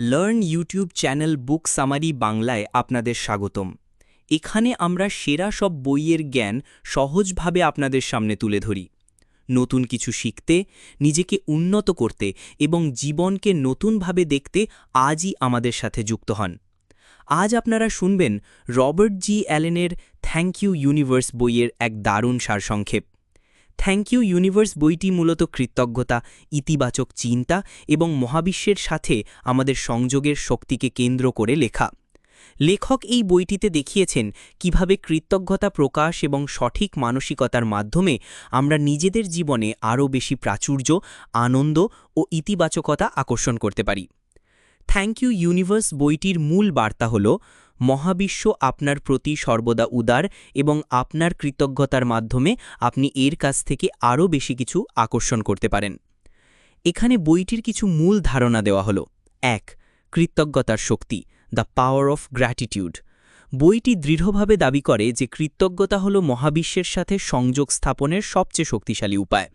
Learn YouTube channel book summary বাংলায় আপনাদের স্বাগতম। এখানে আমরা সেরা সব বইয়ের জ্ঞান সহজভাবে আপনাদের সামনে তুলে ধরি। নতুন কিছু শিখতে, নিজেকে উন্নত করতে এবং জীবনকে নতুনভাবে দেখতে আজই আমাদের সাথে যুক্ত হন। আজ আপনারা শুনবেন রবার্ট জি অ্যালেনের থ্যাংক ইউ ইউনিভার্স বইয়ের এক দারুণ সারসংক্ষেপ। থ্যাংক ইউ ইউনিভার্স বইটি মূলত কৃতজ্ঞতা, ইতিবাচক চিন্তা এবং মহাবিশ্বের সাথে আমাদের সংযোগের শক্তিকে কেন্দ্র করে লেখা। লেখক এই বইটিতে দেখিয়েছেন কীভাবে কৃতজ্ঞতা প্রকাশ এবং সঠিক মানসিকতার মাধ্যমে আমরা নিজেদের জীবনে আরও বেশি প্রাচুর্য, আনন্দ ও ইতিবাচকতা আকর্ষণ করতে পারি। থ্যাংক ইউ ইউনিভার্স বইটির মূল বার্তা হল মহাবিশ্ব আপনার প্রতি সর্বদা উদার এবং আপনার কৃতজ্ঞতার মাধ্যমে আপনি এর কাছ থেকে আরও বেশি কিছু আকর্ষণ করতে পারেন। এখানে বইটির কিছু মূল ধারণা দেওয়া হল। এক, কৃতজ্ঞতার শক্তি দ্য পাওয়ার অফ গ্র্যাটিটিউড বইটি দৃঢ়ভাবে দাবি করে যে কৃতজ্ঞতা হল মহাবিশ্বের সাথে সংযোগ স্থাপনের সবচেয়ে শক্তিশালী উপায়।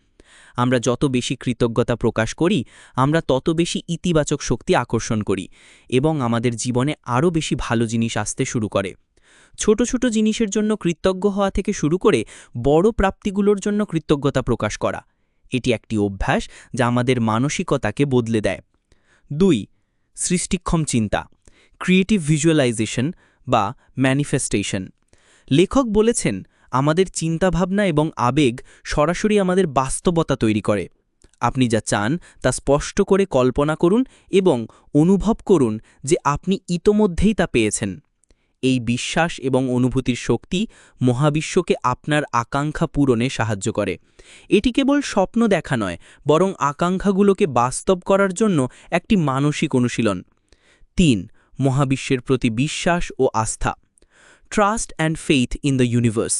আমরা যত বেশি কৃতজ্ঞতা প্রকাশ করি, আমরা তত বেশি ইতিবাচক শক্তি আকর্ষণ করি এবং আমাদের জীবনে আরও বেশি ভালো জিনিস আসতে শুরু করে। ছোট ছোট জিনিসের জন্য কৃতজ্ঞ হওয়া থেকে শুরু করে বড় প্রাপ্তিগুলোর জন্য কৃতজ্ঞতা প্রকাশ করা। এটি একটি অভ্যাস যা আমাদের মানসিকতাকে বদলে দেয়। দুই, সৃষ্টিক্ষম চিন্তা ক্রিয়েটিভ ভিজুয়ালাইজেশন বা ম্যানিফেস্টেশন লেখক বলেছেন আমাদের চিন্তাভাবনা এবং আবেগ সরাসরি আমাদের বাস্তবতা তৈরি করে। আপনি যা চান তা স্পষ্ট করে কল্পনা করুন এবং অনুভব করুন যে আপনি ইতোমধ্যেই তা পেয়েছেন। এই বিশ্বাস এবং অনুভূতির শক্তি মহাবিশ্বকে আপনার আকাঙ্ক্ষা পূরণে সাহায্য করে। এটি কেবল স্বপ্ন দেখা নয়, বরং আকাঙ্ক্ষাগুলোকে বাস্তব করার জন্য একটি মানসিক অনুশীলন। তিন, মহাবিশ্বের প্রতি বিশ্বাস ও আস্থা। Trust and faith in the universe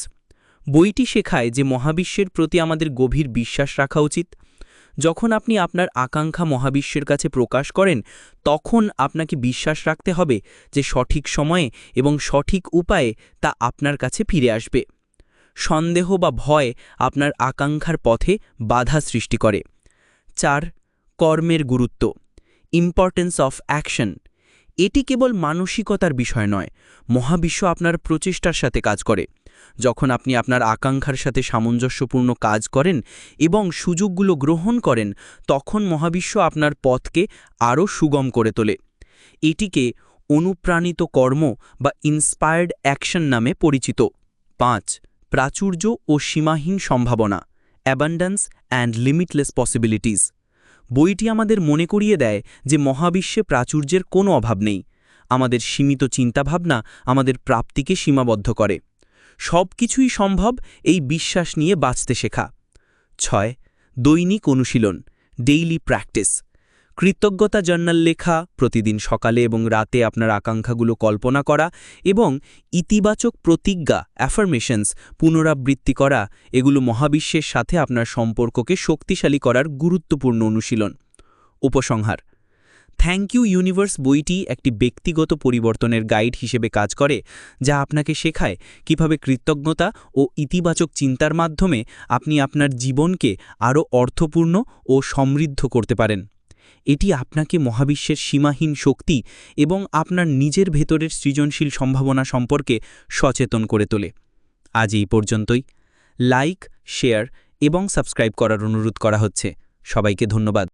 বইটি শেখায় যে মহাবিশ্বের প্রতি আমাদের গভীর বিশ্বাস রাখা উচিত। যখন আপনি আপনার আকাঙ্ক্ষা মহাবিশ্বের কাছে প্রকাশ করেন, তখন আপনাকে বিশ্বাস রাখতে হবে যে সঠিক সময়ে এবং সঠিক উপায়ে তা আপনার কাছে ফিরে আসবে। সন্দেহ বা ভয় আপনার আকাঙ্ক্ষার পথে বাধা সৃষ্টি করে। চার, কর্মের গুরুত্ব ইম্পর্টেন্স অফ অ্যাকশন এটি কেবল মানসিকতার বিষয় নয়, মহাবিশ্ব আপনার প্রচেষ্টার সাথে কাজ করে। যখন আপনি আপনার আকাঙ্ক্ষার সাথে সামঞ্জস্যপূর্ণ কাজ করেন এবং সুযোগগুলো গ্রহণ করেন, তখন মহাবিশ্ব আপনার পথকে আরও সুগম করে তোলে। এটিকে অনুপ্রাণিত কর্ম বা ইন্সপায়ার্ড অ্যাকশন নামে পরিচিত। পাঁচ, প্রাচুর্য ও সীমাহীন সম্ভাবনা অ্যাবান্ডান্স অ্যান্ড লিমিটলেস পসিবিলিটিস বইটি আমাদের মনে করিয়ে দেয় যে মহাবিশ্বে প্রাচুর্যের কোনো অভাব নেই। আমাদের সীমিত চিন্তাভাবনা আমাদের প্রাপ্তিকে সীমাবদ্ধ করে। সব কিছুই সম্ভব এই বিশ্বাস নিয়ে বাঁচতে শেখা। ছয়, দৈনিক অনুশীলন ডেইলি প্র্যাকটিস কৃতজ্ঞতা জার্নাল লেখা, প্রতিদিন সকালে এবং রাতে আপনার আকাঙ্ক্ষাগুলো কল্পনা করা এবং ইতিবাচক প্রতিজ্ঞা অ্যাফার্মেশনস পুনরাবৃত্তি করা, এগুলো মহাবিশ্বের সাথে আপনার সম্পর্ককে শক্তিশালী করার গুরুত্বপূর্ণ অনুশীলন। উপসংহার থ্যাংক ইউ ইউনিভার্স বইটি একটি ব্যক্তিগত পরিবর্তনের গাইড হিসেবে কাজ করে, যা আপনাকে শেখায় কীভাবে কৃতজ্ঞতা ও ইতিবাচক চিন্তার মাধ্যমে আপনি আপনার জীবনকে আরও অর্থপূর্ণ ও সমৃদ্ধ করতে পারেন। এটি আপনাকে মহাবিশ্বের সীমাহীন শক্তি এবং আপনার নিজের ভেতরের সৃজনশীল সম্ভাবনা সম্পর্কে সচেতন করে তোলে। আজ এই পর্যন্তই। লাইক, শেয়ার এবং সাবস্ক্রাইব করার অনুরোধ করা হচ্ছে। সবাইকে ধন্যবাদ।